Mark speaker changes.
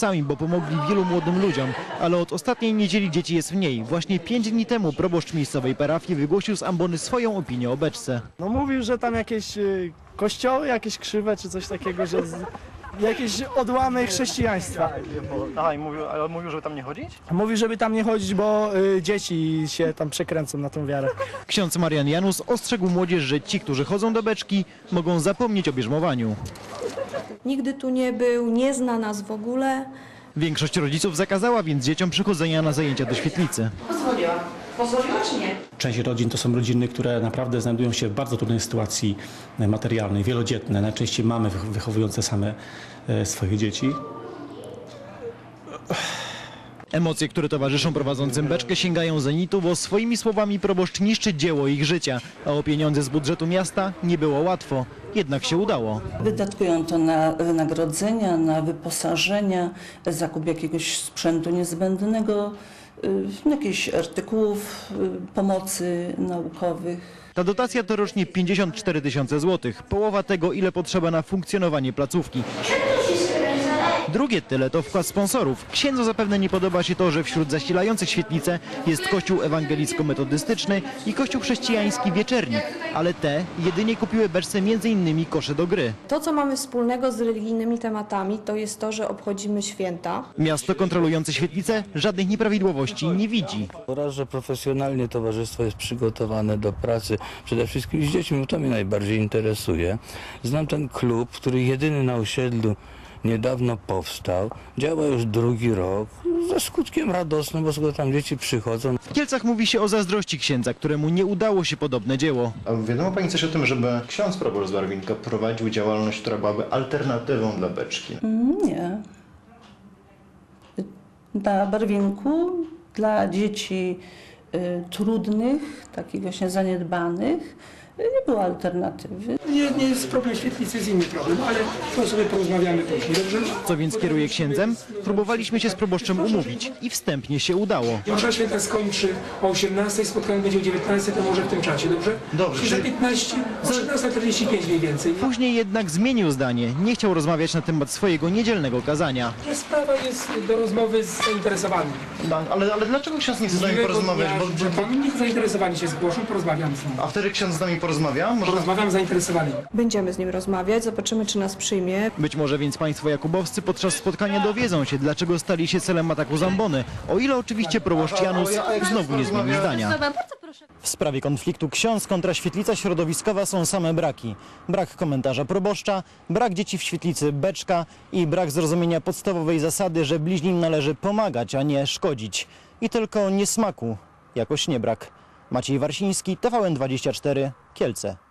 Speaker 1: sami, bo pomogli wielu młodym ludziom, ale od ostatniej niedzieli dzieci jest mniej. Właśnie pięć dni temu proboszcz miejscowej parafii wygłosił z ambony swoją opinię o beczce.
Speaker 2: No mówił, że tam jakieś y, kościoły, jakieś krzywe czy coś takiego, że z, jakieś odłamy chrześcijaństwa.
Speaker 3: Aha, i mówił, ale mówił, żeby tam nie chodzić?
Speaker 2: Mówi, żeby tam nie chodzić, bo y, dzieci się tam przekręcą na tą wiarę.
Speaker 1: Ksiądz Marian Janus ostrzegł młodzież, że ci, którzy chodzą do beczki, mogą zapomnieć o bierzmowaniu.
Speaker 4: Nigdy tu nie był, nie zna nas w ogóle.
Speaker 1: Większość rodziców zakazała więc dzieciom przychodzenia na zajęcia do świetlicy.
Speaker 4: Pozwoliła. Pozwoliła czy nie?
Speaker 5: Część rodzin to są rodziny, które naprawdę znajdują się w bardzo trudnej sytuacji materialnej, wielodzietne, najczęściej mamy wych- wychowujące same e, swoje dzieci.
Speaker 1: Emocje, które towarzyszą prowadzącym beczkę sięgają zenitu, bo swoimi słowami proboszcz niszczy dzieło ich życia, a o pieniądze z budżetu miasta nie było łatwo. Jednak się udało.
Speaker 6: Wydatkują to na wynagrodzenia, na wyposażenia, zakup jakiegoś sprzętu niezbędnego, y, jakichś artykułów y, pomocy naukowych.
Speaker 1: Ta dotacja to rocznie 54 tysiące złotych, połowa tego, ile potrzeba na funkcjonowanie placówki. Drugie tyle to wkład sponsorów. Księdzu zapewne nie podoba się to, że wśród zasilających świetlicę jest kościół ewangelicko-metodystyczny i kościół chrześcijański Wieczernik, ale te jedynie kupiły beczce m.in. kosze do gry.
Speaker 4: To, co mamy wspólnego z religijnymi tematami, to jest to, że obchodzimy święta.
Speaker 1: Miasto kontrolujące świetlicę żadnych nieprawidłowości nie widzi.
Speaker 7: Raz, że profesjonalnie towarzystwo jest przygotowane do pracy przede wszystkim z dziećmi, bo to mnie najbardziej interesuje. Znam ten klub, który jedyny na osiedlu niedawno powstał, działa już drugi rok, ze skutkiem radosnym, bo skoro tam dzieci przychodzą,
Speaker 1: W Kielcach mówi się o zazdrości księdza, któremu nie udało się podobne dzieło.
Speaker 8: A wiadomo Pani coś o tym, żeby ksiądz proboszcz z Barwinka prowadził działalność, która byłaby alternatywą dla beczki?
Speaker 6: Nie. Na barwinku dla dzieci y, trudnych, takich właśnie zaniedbanych, y, nie było alternatywy.
Speaker 9: Nie, nie jest problem świetlicy, jest inny problem, ale to sobie porozmawiamy później, dobrze?
Speaker 1: Co więc kieruje księdzem? Próbowaliśmy się z proboszczem umówić i wstępnie się udało.
Speaker 9: Msza święta skończy o 18, spotkanie będzie o 19, to może w tym czasie, dobrze?
Speaker 8: Dobrze,
Speaker 9: I za
Speaker 8: czyli-
Speaker 9: 15, o 17.45 mniej więcej.
Speaker 1: Później jednak zmienił zdanie. Nie chciał rozmawiać na temat swojego niedzielnego kazania.
Speaker 9: Że Sprawa jest do rozmowy z zainteresowanym.
Speaker 8: No, ale, ale dlaczego ksiądz nie chce z nami porozmawiać?
Speaker 9: dnia
Speaker 8: Bo, bo,
Speaker 9: panu. Niech zainteresowani się zgłoszą, porozmawiam z nim.
Speaker 8: a wtedy ksiądz z nami porozmawia? Może...
Speaker 9: Porozmawiam z zainteresowanymi.
Speaker 4: Będziemy z nim rozmawiać, zobaczymy, czy nas przyjmie.
Speaker 1: Być może więc państwo jakubowscy podczas spotkania dowiedzą się, dlaczego stali się celem ataku Zambony. O ile oczywiście proboszcz Janus znowu nie zmieni zdania. W sprawie konfliktu ksiądz kontra świetlica środowiskowa są same braki. Brak komentarza proboszcza, brak dzieci w świetlicy beczka i brak zrozumienia podstawowej zasady, że bliźnim należy pomagać, a nie szkodzić. I tylko niesmaku jakoś nie brak. Maciej Warsiński, TVN24, Kielce.